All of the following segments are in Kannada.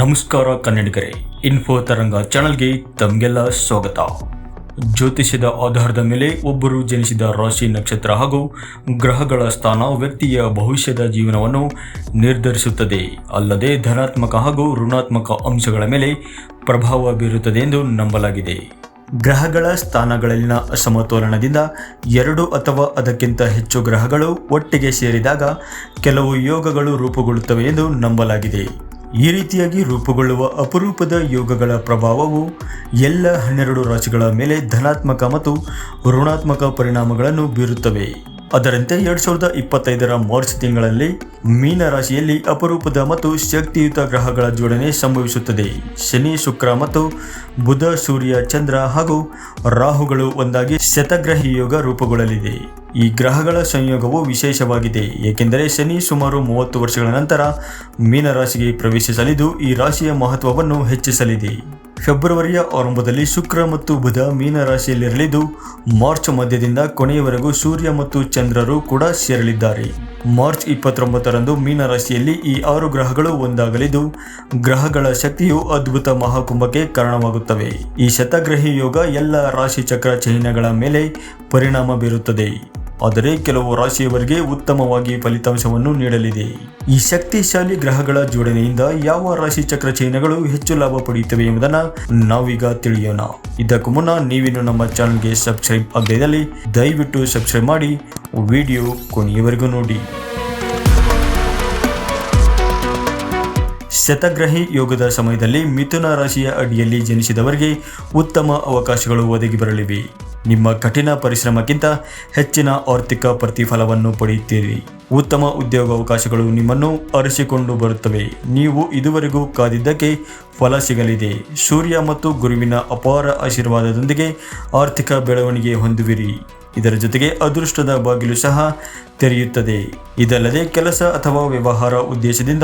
ನಮಸ್ಕಾರ ಕನ್ನಡಿಗರೇ ಇನ್ಫೋ ತರಂಗ ಚಾನಲ್ಗೆ ತಮಗೆಲ್ಲ ಸ್ವಾಗತ. ಜ್ಯೋತಿಷ್ಯದ ಆಧಾರದ ಮೇಲೆ ಒಬ್ಬರು ಜನಿಸಿದ ರಾಶಿ ನಕ್ಷತ್ರ ಹಾಗೂ ಗ್ರಹಗಳ ಸ್ಥಾನ ವ್ಯಕ್ತಿಯ ಭವಿಷ್ಯದ ಜೀವನವನ್ನು ನಿರ್ಧರಿಸುತ್ತದೆ. ಅಲ್ಲದೆ ಧನಾತ್ಮಕ ಹಾಗೂ ಋಣಾತ್ಮಕ ಅಂಶಗಳ ಮೇಲೆ ಪ್ರಭಾವ ಬೀರುತ್ತದೆ ಎಂದು ನಂಬಲಾಗಿದೆ. ಗ್ರಹಗಳ ಸ್ಥಾನಗಳಲ್ಲಿನ ಅಸಮತೋಲನದಿಂದ ಎರಡು ಅಥವಾ ಅದಕ್ಕಿಂತ ಹೆಚ್ಚು ಗ್ರಹಗಳು ಒಟ್ಟಿಗೆ ಸೇರಿದಾಗ ಕೆಲವು ಯೋಗಗಳು ರೂಪುಗೊಳ್ಳುತ್ತವೆ ಎಂದು ನಂಬಲಾಗಿದೆ. ಈ ರೀತಿಯಾಗಿ ರೂಪುಗೊಳ್ಳುವ ಅಪರೂಪದ ಯೋಗಗಳ ಪ್ರಭಾವವು ಎಲ್ಲ ಹನ್ನೆರಡು ರಾಶಿಗಳ ಮೇಲೆ ಧನಾತ್ಮಕ ಮತ್ತು ಋಣಾತ್ಮಕ ಪರಿಣಾಮಗಳನ್ನು ಬೀರುತ್ತವೆ. ಅದರಂತೆ ಎರಡ್ ಸಾವಿರದ ಇಪ್ಪತ್ತೈದರ ಮಾರ್ಚ್ ತಿಂಗಳಲ್ಲಿ ಮೀನ ರಾಶಿಯಲ್ಲಿ ಅಪರೂಪದ ಮತ್ತು ಶಕ್ತಿಯುತ ಗ್ರಹಗಳ ಜೋಡಣೆ ಸಂಭವಿಸುತ್ತದೆ. ಶನಿ, ಶುಕ್ರ ಮತ್ತು ಬುಧ, ಸೂರ್ಯ, ಚಂದ್ರ ಹಾಗೂ ರಾಹುಗಳು ಒಂದಾಗಿ ಶತಗ್ರಹಿ ಯೋಗ ರೂಪುಗೊಳ್ಳಲಿದೆ. ಈ ಗ್ರಹಗಳ ಸಂಯೋಗವು ವಿಶೇಷವಾಗಿದೆ, ಏಕೆಂದರೆ ಶನಿ ಸುಮಾರು ಮೂವತ್ತು ವರ್ಷಗಳ ನಂತರ ಮೀನರಾಶಿಗೆ ಪ್ರವೇಶಿಸಲಿದ್ದು ಈ ರಾಶಿಯ ಮಹತ್ವವನ್ನು ಹೆಚ್ಚಿಸಲಿದೆ. ಫೆಬ್ರವರಿಯ ಆರಂಭದಲ್ಲಿ ಶುಕ್ರ ಮತ್ತು ಬುಧ ಮೀನ ರಾಶಿಯಲ್ಲಿರಲಿದ್ದು ಮಾರ್ಚ್ ಮಧ್ಯದಿಂದ ಕೊನೆಯವರೆಗೂ ಸೂರ್ಯ ಮತ್ತು ಚಂದ್ರರು ಕೂಡ ಸೇರಲಿದ್ದಾರೆ. ಮಾರ್ಚ್ ಇಪ್ಪತ್ತೊಂಬತ್ತರಂದು ಮೀನ ರಾಶಿಯಲ್ಲಿ ಈ ಆರು ಗ್ರಹಗಳು ಒಂದಾಗಲಿದ್ದು, ಗ್ರಹಗಳ ಶಕ್ತಿಯು ಅದ್ಭುತ ಮಹಾಕುಂಭಕ್ಕೆ ಕಾರಣವಾಗುತ್ತವೆ. ಈ ಶತಗ್ರಹಿ ಯೋಗ ಎಲ್ಲ ರಾಶಿ ಚಕ್ರ ಚಿಹ್ನೆಗಳ ಮೇಲೆ ಪರಿಣಾಮ ಬೀರುತ್ತದೆ. ಆದರೆ ಕೆಲವು ರಾಶಿಯವರಿಗೆ ಉತ್ತಮವಾಗಿ ಫಲಿತಾಂಶವನ್ನು ನೀಡಲಿದೆ. ಈ ಶಕ್ತಿಶಾಲಿ ಗ್ರಹಗಳ ಜೋಡಣೆಯಿಂದ ಯಾವ ರಾಶಿ ಚಕ್ರ ಚಿಹ್ನೆಗಳು ಹೆಚ್ಚು ಲಾಭ ಪಡೆಯುತ್ತವೆ ಎಂಬುದನ್ನು ನಾವೀಗ ತಿಳಿಯೋಣ. ಇದಕ್ಕೂ ಮುನ್ನ ನೀವಿನ್ನು ನಮ್ಮ ಚಾನಲ್ಗೆ ಸಬ್ಸ್ಕ್ರೈಬ್ ಆಗದೇ ದಯವಿಟ್ಟು ಸಬ್ಸ್ಕ್ರೈಬ್ ಮಾಡಿ ವಿಡಿಯೋ ಕೊನೆಯವರೆಗೂ ನೋಡಿ. ಶತಗ್ರಹಿ ಯೋಗದ ಸಮಯದಲ್ಲಿ ಮಿಥುನ ರಾಶಿಯ ಅಡಿಯಲ್ಲಿ ಜನಿಸಿದವರಿಗೆ ಉತ್ತಮ ಅವಕಾಶಗಳು ಒದಗಿ ಬರಲಿವೆ. ನಿಮ್ಮ ಕಠಿಣ ಪರಿಶ್ರಮಕ್ಕಿಂತ ಹೆಚ್ಚಿನ ಆರ್ಥಿಕ ಪ್ರತಿಫಲವನ್ನು ಪಡೆಯುತ್ತೀರಿ. ಉತ್ತಮ ಉದ್ಯೋಗಾವಕಾಶಗಳು ನಿಮ್ಮನ್ನು ಅರಸಿಕೊಂಡು ಬರುತ್ತವೆ. ನೀವು ಇದುವರೆಗೂ ಕಾದಿದ್ದಕ್ಕೆ ಫಲ ಸಿಗಲಿದೆ. ಸೂರ್ಯ ಮತ್ತು ಗುರುವಿನ ಅಪಾರ ಆಶೀರ್ವಾದದೊಂದಿಗೆ ಆರ್ಥಿಕ ಬೆಳವಣಿಗೆ ಹೊಂದುವಿರಿ. ಇದರ ಜೊತೆಗೆ ಅದೃಷ್ಟದ ಬಾಗಿಲು ಸಹ ತೆರೆಯುತ್ತದೆ. ಇದಲ್ಲದೆ ಕೆಲಸ ಅಥವಾ ವ್ಯವಹಾರ ಉದ್ದೇಶದಿಂದ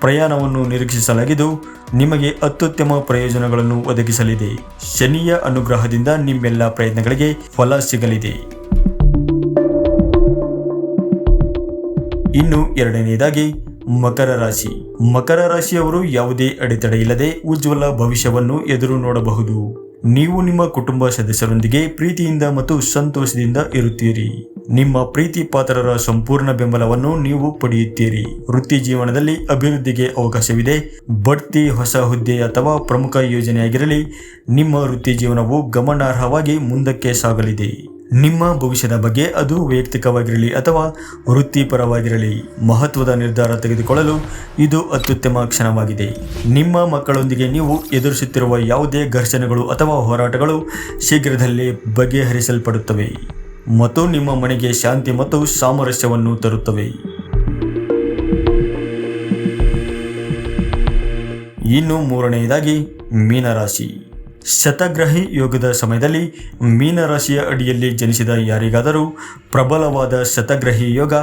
ಪ್ರಯಾಣವನ್ನು ನಿರೀಕ್ಷಿಸಲಾಗಿದ್ದು, ನಿಮಗೆ ಅತ್ಯುತ್ತಮ ಪ್ರಯೋಜನಗಳನ್ನು ಒದಗಿಸಲಿದೆ. ಶನಿಯ ಅನುಗ್ರಹದಿಂದ ನಿಮ್ಮೆಲ್ಲ ಪ್ರಯತ್ನಗಳಿಗೆ ಫಲ ಸಿಗಲಿದೆ. ಇನ್ನು ಎರಡನೆಯದಾಗಿ ಮಕರ ರಾಶಿ. ಮಕರ ರಾಶಿಯವರು ಯಾವುದೇ ಅಡೆತಡೆ ಇಲ್ಲದೆ ಉಜ್ವಲ ಭವಿಷ್ಯವನ್ನು ಎದುರು ನೋಡಬಹುದು. ನೀವು ನಿಮ್ಮ ಕುಟುಂಬ ಸದಸ್ಯರೊಂದಿಗೆ ಪ್ರೀತಿಯಿಂದ ಮತ್ತು ಸಂತೋಷದಿಂದ ಇರುತ್ತೀರಿ. ನಿಮ್ಮ ಪ್ರೀತಿ ಪಾತ್ರರ ಸಂಪೂರ್ಣ ಬೆಂಬಲವನ್ನು ನೀವು ಪಡೆಯುತ್ತೀರಿ. ವೃತ್ತಿ ಜೀವನದಲ್ಲಿ ಅಭಿವೃದ್ಧಿಗೆ ಅವಕಾಶವಿದೆ. ಬಡ್ತಿ, ಹೊಸ ಹುದ್ದೆ ಅಥವಾ ಪ್ರಮುಖ ಯೋಜನೆಯಾಗಿರಲಿ, ನಿಮ್ಮ ವೃತ್ತಿ ಜೀವನವು ಗಮನಾರ್ಹವಾಗಿ ಮುಂದಕ್ಕೆ ಸಾಗಲಿದೆ. ನಿಮ್ಮ ಭವಿಷ್ಯದ ಬಗ್ಗೆ ಅದು ವೈಯಕ್ತಿಕವಾಗಿರಲಿ ಅಥವಾ ವೃತ್ತಿಪರವಾಗಿರಲಿ, ಮಹತ್ವದ ನಿರ್ಧಾರ ತೆಗೆದುಕೊಳ್ಳಲು ಇದು ಅತ್ಯುತ್ತಮ ಕ್ಷಣವಾಗಿದೆ. ನಿಮ್ಮ ಮಕ್ಕಳೊಂದಿಗೆ ನೀವು ಎದುರಿಸುತ್ತಿರುವ ಯಾವುದೇ ಘರ್ಷಣೆಗಳು ಅಥವಾ ಹೋರಾಟಗಳು ಶೀಘ್ರದಲ್ಲೇ ಬಗೆಹರಿಸಲ್ಪಡುತ್ತವೆ ಮತ್ತು ನಿಮ್ಮ ಮನೆಗೆ ಶಾಂತಿ ಮತ್ತು ಸಾಮರಸ್ಯವನ್ನು ತರುತ್ತವೆ. ಇನ್ನು ಮೂರನೆಯದಾಗಿ ಮೀನರಾಶಿ. ಶತಗ್ರಹಿ ಯೋಗದ ಸಮಯದಲ್ಲಿ ಮೀನರಾಶಿಯ ಅಡಿಯಲ್ಲಿ ಜನಿಸಿದ ಯಾರಿಗಾದರೂ ಪ್ರಬಲವಾದ ಶತಗ್ರಹಿ ಯೋಗ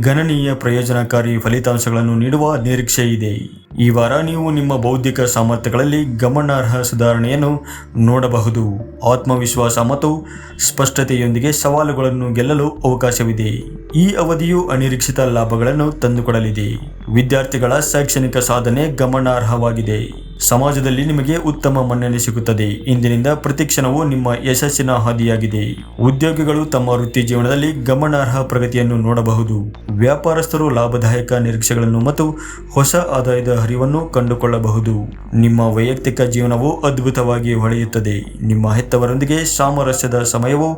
ಗಣನೀಯ ಪ್ರಯೋಜನಕಾರಿ ಫಲಿತಾಂಶಗಳನ್ನು ನೀಡುವ ನಿರೀಕ್ಷೆ ಇದೆ ಈ ವಾರ ನೀವು ನಿಮ್ಮ ಬೌದ್ಧಿಕ ಸಾಮರ್ಥ್ಯಗಳಲ್ಲಿ ಗಮನಾರ್ಹ ಸುಧಾರಣೆಯನ್ನು ನೋಡಬಹುದು. ಆತ್ಮವಿಶ್ವಾಸ ಮತ್ತು ಸ್ಪಷ್ಟತೆಯೊಂದಿಗೆ ಸವಾಲುಗಳನ್ನು ಗೆಲ್ಲಲು ಅವಕಾಶವಿದೆ. ಈ ಅವಧಿಯು ಅನಿರೀಕ್ಷಿತ ಲಾಭಗಳನ್ನು ತಂದುಕೊಡಲಿದೆ. ವಿದ್ಯಾರ್ಥಿಗಳ ಶೈಕ್ಷಣಿಕ ಸಾಧನೆ ಗಮನಾರ್ಹವಾಗಿದೆ. ಸಮಾಜದಲ್ಲಿ ನಿಮಗೆ ಉತ್ತಮ ಮನ್ನಣೆ ಸಿಗುತ್ತದೆ. ಇಂದಿನಿಂದ ಪ್ರತಿಕ್ಷಣವು ನಿಮ್ಮ ಯಶಸ್ಸಿನ ಹಾದಿಯಾಗಿದೆ. ಉದ್ಯೋಗಿಗಳು ತಮ್ಮ ವೃತ್ತಿ ಜೀವನದಲ್ಲಿ ಗಮನಾರ್ಹ ಪ್ರಗತಿಯನ್ನು ನೋಡಬಹುದು. ವ್ಯಾಪಾರಸ್ಥರು ಲಾಭದಾಯಕ ನಿರೀಕ್ಷೆಗಳನ್ನು ಮತ್ತು ಹೊಸ ಆದಾಯದ ಹರಿವನ್ನು ಕಂಡುಕೊಳ್ಳಬಹುದು. ನಿಮ್ಮ ವೈಯಕ್ತಿಕ ಜೀವನವು ಅದ್ಭುತವಾಗಿ ಹೊಳೆಯುತ್ತದೆ. ನಿಮ್ಮ ಹೆತ್ತವರೊಂದಿಗೆ ಸಾಮರಸ್ಯದ ಸಮಯವು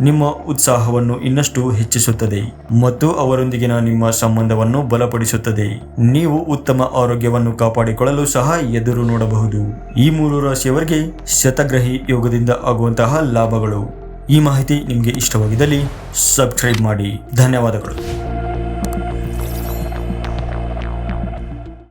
ನಿಮ್ಮ ಉತ್ಸಾಹವನ್ನು ಇನ್ನಷ್ಟು ಹೆಚ್ಚಿಸುತ್ತದೆ ಮತ್ತು ಅವರೊಂದಿಗಿನ ನಿಮ್ಮ ಸಂಬಂಧವನ್ನು ಬಲಪಡಿಸುತ್ತದೆ. ನೀವು ಉತ್ತಮ ಆರೋಗ್ಯವನ್ನು ಕಾಪಾಡಿಕೊಳ್ಳಲು ಸಹ ಎದುರು ನೋಡಬಹುದು. ಈ ಮೂರು ರಾಶಿಯವರಿಗೆ ಶತಗ್ರಹಿ ಯೋಗದಿಂದ ಆಗುವಂತಹ ಲಾಭಗಳು. ಈ ಮಾಹಿತಿ ನಿಮಗೆ ಇಷ್ಟವಾಗಿದ್ದಲ್ಲಿ ಸಬ್ಸ್ಕ್ರೈಬ್ ಮಾಡಿ. ಧನ್ಯವಾದಗಳು.